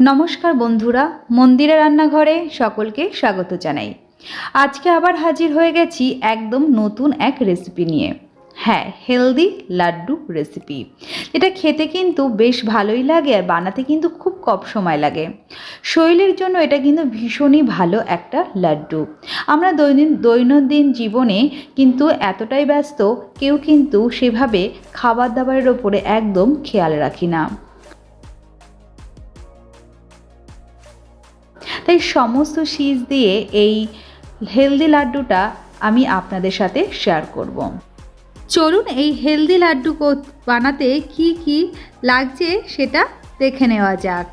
নমস্কার বন্ধুরা, মন্দিরে রান্নাঘরে সকলকে স্বাগত জানাই। আজকে আবার হাজির হয়ে গেছি একদম নতুন এক রেসিপি নিয়ে। হ্যাঁ হেলদি লাড্ডু রেসিপি এটা খেতে কিন্তু বেশ ভালোই লাগে আর বানাতে কিন্তু খুব কম সময় লাগে। শরীরের জন্য এটা কিন্তু ভীষণই ভালো একটা লাড্ডু। আমরা দৈনিক দৈনন্দিন জীবনে কিন্তু এতটাই ব্যস্ত, কেউ কিন্তু সেভাবে খাবার দাবারের ওপরে একদম খেয়াল রাখি না। তাই সমস্ত শীষ দিয়ে এই হেলদি লাড্ডুটা আমি আপনাদের সাথে শেয়ার করব। চলুন এই হেলদি লাড্ডু বানাতে কি কি লাগছে সেটা দেখে নেওয়া যাক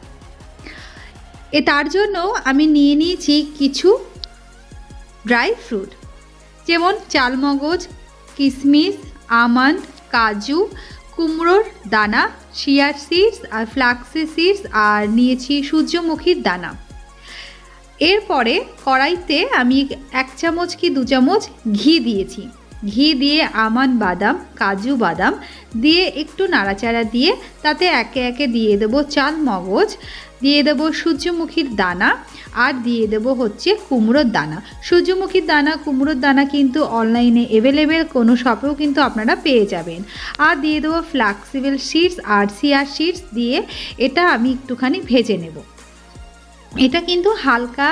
এ তার জন্য আমি নিয়ে নিয়েছি কিছু ড্রাই ফ্রুট যেমন চালমগজ কিশমিশ আমন্ড, কাজু, কুমড়োর দানা শিয়ার সিডস আর ফ্লাক্সি সিডস আর নিয়েছি সূর্যমুখীর দানা এরপরে কড়াইতে আমি এক চামচ কি দু চামচ ঘি দিয়েছি। ঘি দিয়ে আমান বাদাম, কাজু বাদাম দিয়ে একটু নাড়াচাড়া দিয়ে তাতে একে একে দিয়ে দেবো চাল মগজ, দিয়ে দেবো সূর্যমুখীর দানা আর দিয়ে দেবো হচ্ছে কুমড়োর দানা। সূর্যমুখীর দানা, কুমড়োর দানা কিন্তু অনলাইনে অ্যাভেলেবেল কোনো শপেও কিন্তু আপনারা পেয়ে যাবেন। আর দিয়ে দেবো ফ্লাক্সিবল শিটস আর সিয়ার শিটস দিয়ে এটা আমি একটুখানি ভেজে নেব। এটা কিন্তু হালকা,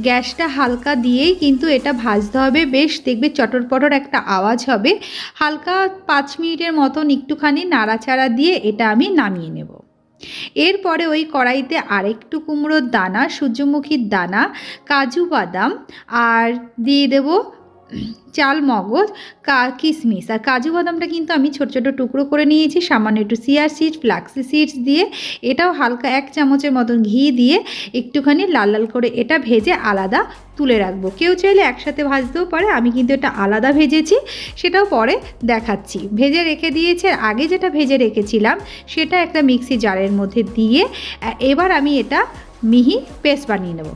গ্যাসটা হালকা দিয়েই কিন্তু এটা ভাজতে হবে। বেশ দেখবে চটরপটর একটা আওয়াজ হবে। হালকা পাঁচ মিনিটের মতন একটুখানি নাড়াচাড়া দিয়ে এটা আমি নামিয়ে নেব। এরপরে ওই কড়াইতে আরেকটু কুমড়োর দানা, সূর্যমুখীর দানা, কাজু বাদাম, আর দিয়ে দেব চাল, মগজ, কা কিশমিশ আর কাজু বাদামটা কিন্তু আমি ছোট ছোট টুকরো করে নিয়েছি, সামান্য একটু সিয়ার সিড ফ্লাক্সি সিডস দিয়ে। এটাও হালকা এক চামচের মতন ঘি দিয়ে একটুখানি লাল লাল করে এটা ভেজে আলাদা তুলে রাখব। কেউ চাইলে একসাথে ভাজতেও পারে, আমি কিন্তু এটা আলাদা ভেজেছি, সেটাও পরে দেখাচ্ছি। ভেজে রেখে দিয়েছে আগে যেটা ভেজে রেখেছিলাম, সেটা একটা মিক্সি জারের মধ্যে দিয়ে এবার আমি এটা মিহি পেস্ট বানিয়ে নেব।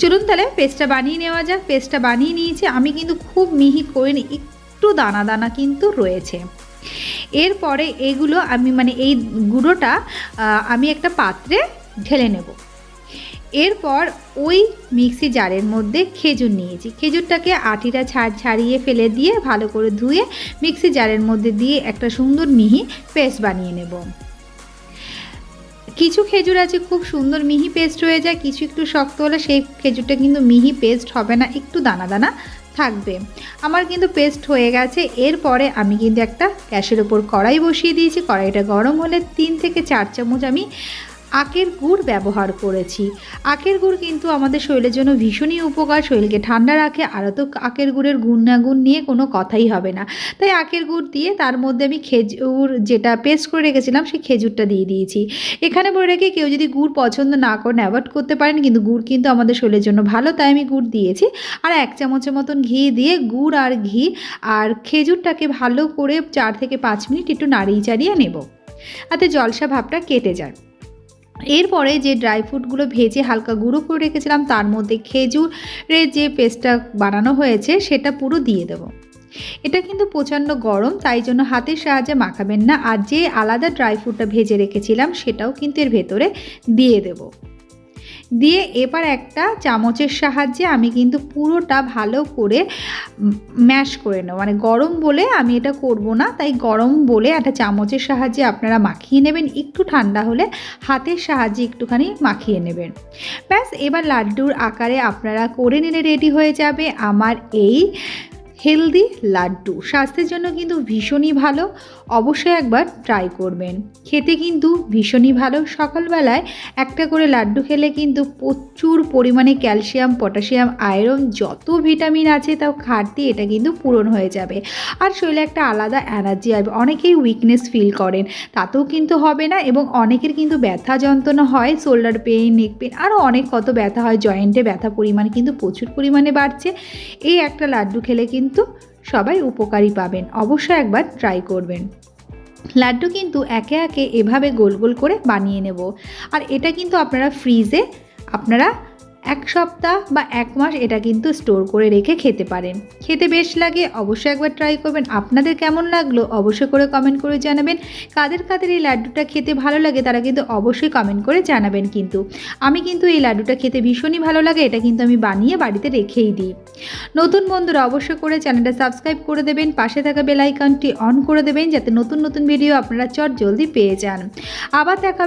চলুন তাহলে পেস্টটা বানিয়ে নেওয়া যাক। পেস্টটা বানিয়ে নিয়েছি। আমি কিন্তু খুব মিহি করে নি একটু দানা দানা কিন্তু রয়েছে। এরপরে এগুলো আমি মানে এই গুঁড়োটা আমি একটা পাত্রে ঢেলে নেব। এরপর ওই মিক্সি জারের মধ্যে খেজুর নিয়েছি। খেজুরটাকে আটিটা ছাড়, ছাড়িয়ে ফেলে দিয়ে ভালো করে ধুয়ে মিক্সি জারের মধ্যে দিয়ে একটা সুন্দর মিহি পেস্ট বানিয়ে নেব। কিছু খেজুর আছে, খুব সুন্দর মিহি পেস্ট হয়ে যায়, কিছু একটু শক্ত হলে সেই খেজুরটা কিন্তু মিহি পেস্ট হবে না, একটু দানা দানা থাকবে। আমার কিন্তু পেস্ট হয়ে গেছে, এরপরে আমি কিন্তু একটা গ্যাসের ওপর কড়াই বসিয়ে দিয়েছি, কড়াইটা গরম হলে তিন থেকে চার চামচ আমি আখের গুড় ব্যবহার করেছি। আখের গুড় কিন্তু আমাদের শরীরের জন্য ভীষণই উপকার। শরীরকে ঠান্ডা রাখে আরও তো আখের গুড়ের গুণাগুণ নিয়ে কোনো কথাই হবে না। তাই আখের গুড় দিয়ে তার মধ্যে আমি খেজুর যেটা পেস্ট করে রেখেছিলাম, সেই খেজুরটা দিয়ে দিয়েছি। এখানে বলে রেখে কেউ যদি গুড় পছন্দ না করেন অ্যাভয়েড করতে পারেন, কিন্তু গুড় কিন্তু আমাদের শরীরের জন্য ভালো, তাই আমি গুড় দিয়েছি। আর এক চামচের মতন ঘি দিয়ে গুড় আর ঘি আর খেজুরটাকে ভালো করে চার থেকে পাঁচ মিনিট একটু নাড়িয়ে চাড়িয়ে নেব। তাতে জলসা ভাবটা কেটে যায়। এরপরে যে ড্রাই ফ্রুটগুলো ভেজে হালকা গুঁড়ো করে রেখেছিলাম, তার মধ্যে খেজুরের যে পেস্টটা বানানো হয়েছে, সেটা পুরো দিয়ে দেবো। এটা কিন্তু প্রচণ্ড গরম, তাই জন্য হাতের সাহায্যে মাখাবেন না। আর যে আলাদা ড্রাই ফ্রুটটা ভেজে রেখেছিলাম, সেটাও কিন্তু এর ভেতরে দিয়ে দেব। দিয়ে এবার একটা চামচের সাহায্যে আমি কিন্তু পুরোটা ভালো করে ম্যাশ করে নেব। মানে গরম বলে আমি এটা করব না, তাই গরম বলে একটা চামচের সাহায্যে আপনারা মাখিয়ে নেবেন। একটু ঠান্ডা হলে হাতের সাহায্যে একটুখানি মাখিয়ে নেবেন। ব্যাস, এবার লাড্ডুর আকারে আপনারা করে নিলে রেডি হয়ে যাবে। আমার এই হেলদি লাড্ডু। স্বাস্থ্যের জন্য কিন্তু ভীষণই ভালো। অবশ্যই একবার ট্রাই করবেন। খেতে কিন্তু ভীষণই ভালো। সকালবেলায় একটা করে লাড্ডু খেলে কিন্তু প্রচুর পরিমাণে ক্যালসিয়াম, পটাশিয়াম, আয়রন যত ভিটামিন আছে তাও ঘাটতি এটা কিন্তু পূরণ হয়ে যাবে। আর শরীরে একটা আলাদা এনার্জি আসবে। অনেকেই উইকনেস ফিল করেন। তাতেও কিন্তু হবে না এবং অনেকের কিন্তু ব্যথা যন্ত্রণা হয় শোল্ডার পেইন নেক পেইন আরও অনেক কত ব্যথা হয়। জয়েন্টে ব্যথা পরিমাণ কিন্তু প্রচুর পরিমাণে বাড়ছে। এই একটা লাড্ডু খেলে কিন্তু সবাই উপকারী পাবেন। অবশ্যই একবার ট্রাই করবেন। লাড্ডু কিন্তু একে একে এভাবে গোল গোল করে বানিয়ে নেব। আর এটা কিন্তু আপনারা ফ্রিজে আপনারা এক সপ্তাহ বা এক মাস এটা কিন্তু স্টোর করে রেখে খেতে পারেন। খেতে বেশ লাগে, অবশ্যই একবার ট্রাই করবেন। আপনাদের কেমন লাগল অবশ্যই করে কমেন্ট করে জানাবেন। কাদের কাদের এই লাড্ডুটা খেতে ভালো লাগে তারা কিন্তু অবশ্যই কমেন্ট করে জানাবেন কিন্তু। আমি কিন্তু এই লাড্ডুটা খেতে ভীষণই ভালো লাগে, এটা কিন্তু আমি বানিয়ে বাড়িতে রেখেই দিই। নতুন বন্ধুরা অবশ্যই করে চ্যানেলটা সাবস্ক্রাইব করে দেবেন, পাশে থাকা বেল আইকনটি অন করে দেবেন, যাতে নতুন নতুন ভিডিও আপনারা চট জলদি পেয়ে যান। আবার দেখা